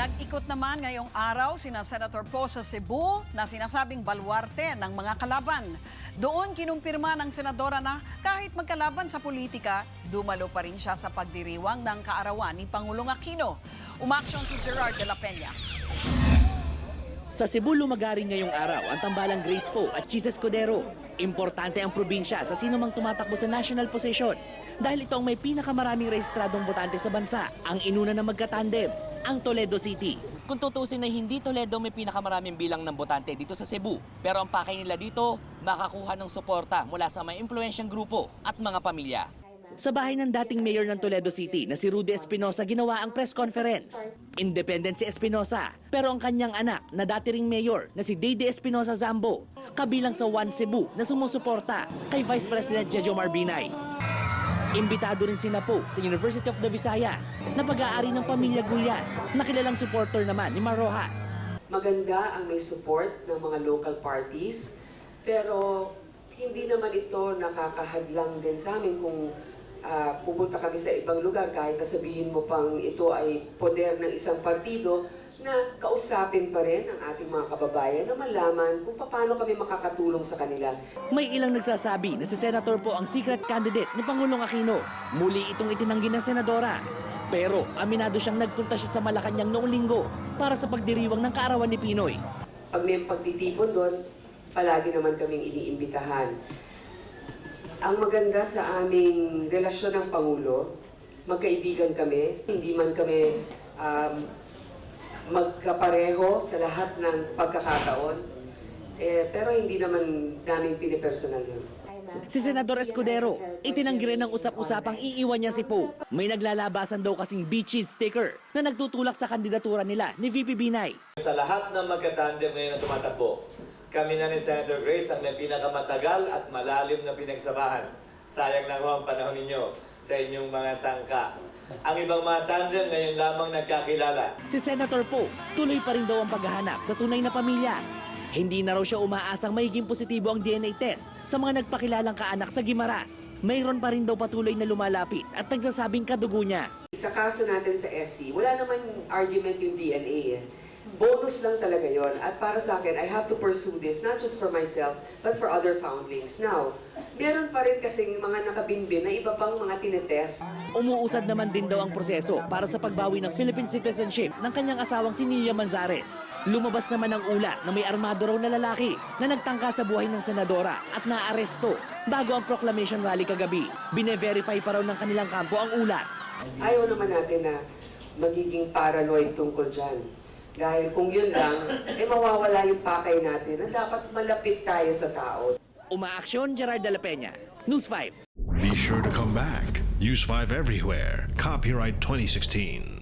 Nag-ikot naman ngayong araw sina Senator Po sa Cebu na sinasabing balwarte ng mga kalaban. Doon kinumpirma ng senadora na kahit magkalaban sa politika, dumalo pa rin siya sa pagdiriwang ng kaarawan ni Pangulong Aquino. Umaksyon si Gerard de la Peña. Sa Cebu lumagaring ngayong araw ang tambalang Grace Poe at Chis Escudero. Importante ang probinsya sa sino mang tumatakbo sa national positions dahil ito ang may pinakamaraming rehistradong botante sa bansa. Ang inuna na magkatandem, ang Toledo City. Kung tutusin na hindi Toledo may pinakamaraming bilang ng botante dito sa Cebu. Pero ang pakay nila dito, makakuha ng suporta mula sa may impluensyang grupo at mga pamilya. Sa bahay ng dating mayor ng Toledo City na si Rudy Espinosa ginawa ang press conference. Independent si Espinosa, pero ang kanyang anak na dati ring mayor na si Dede Espinosa Zambo, kabilang sa One Cebu na sumusuporta kay Vice President Jejo Marbinay. Imbitado rin si Napo sa University of the Visayas na pag-aari ng pamilya Gulyas na kilalang supporter naman ni Mar Rojas. Maganda ang may support ng mga local parties, pero hindi naman ito nakakahadlang din sa amin kung ah, pupunta kami sa ibang lugar kahit na sabihin mo pang ito ay poder ng isang partido na kausapin pa rin ang ating mga kababayan na malaman kung paano kami makakatulong sa kanila. May ilang nagsasabi na si Senator po ang secret candidate ni Pangulong Aquino. Muli itong itinanggi ng senadora. Pero aminado siyang nagpunta siya sa Malacanang noong linggo para sa pagdiriwang ng kaarawan ni Pinoy. Pag may pagtitipon doon, palagi naman kaming iniimbitahan. Ang maganda sa aming relasyon ng Pangulo, magkaibigan kami, hindi man kami um, magkapareho sa lahat ng pagkakataon, eh, pero hindi naman namin pinipersonal yun. Si Senador Escudero, itinanggi rin ng usap-usapang iiwan niya si Poe. May naglalabasan daw kasing beaches sticker na nagtutulak sa kandidatura nila ni VP Binay. Sa lahat ng magkatandem ngayon na tumatakbo, kami na ni Senator Grace ang may pinakamatagal at malalim na pinagsamahan. Sayang lang ho ang panahon ninyo sa inyong mga tangka. Ang ibang mga tandem ngayon lamang nagkakilala. Si Senator Poe, tuloy pa rin daw ang paghahanap sa tunay na pamilya. Hindi na raw siya umaasang magiging positibo ang DNA test sa mga nagpakilalang kaanak sa Gimaras. Mayroon pa rin daw patuloy na lumalapit at nagsasabing kadugo niya. Sa kaso natin sa SC, wala naman argument yung DNA eh. Bonus lang talaga yon. At para sa akin, I have to pursue this, not just for myself, but for other foundlings. Now, meron pa rin kasing mga nakabinbin na iba pang mga tinetest. Umuusad naman din daw ang proseso para sa pagbawi ng Philippine citizenship ng kanyang asawang si Nilia Manzares. Lumabas naman ang ulat na may armado raw na lalaki na nagtangka sa buhay ng senadora at naaresto bago ang proclamation rally kagabi. Bine-verify pa raw ng kanilang kampo ang ulat. Ayaw naman natin na magiging paranoid tungkol dyan. Dahil kung yun lang, eh mawawala yung pakay natin na dapat malapit tayo sa tao. Umaaksyon Gerard de la Peña, News 5. Be sure to come back. Use 5 everywhere. Copyright 2016.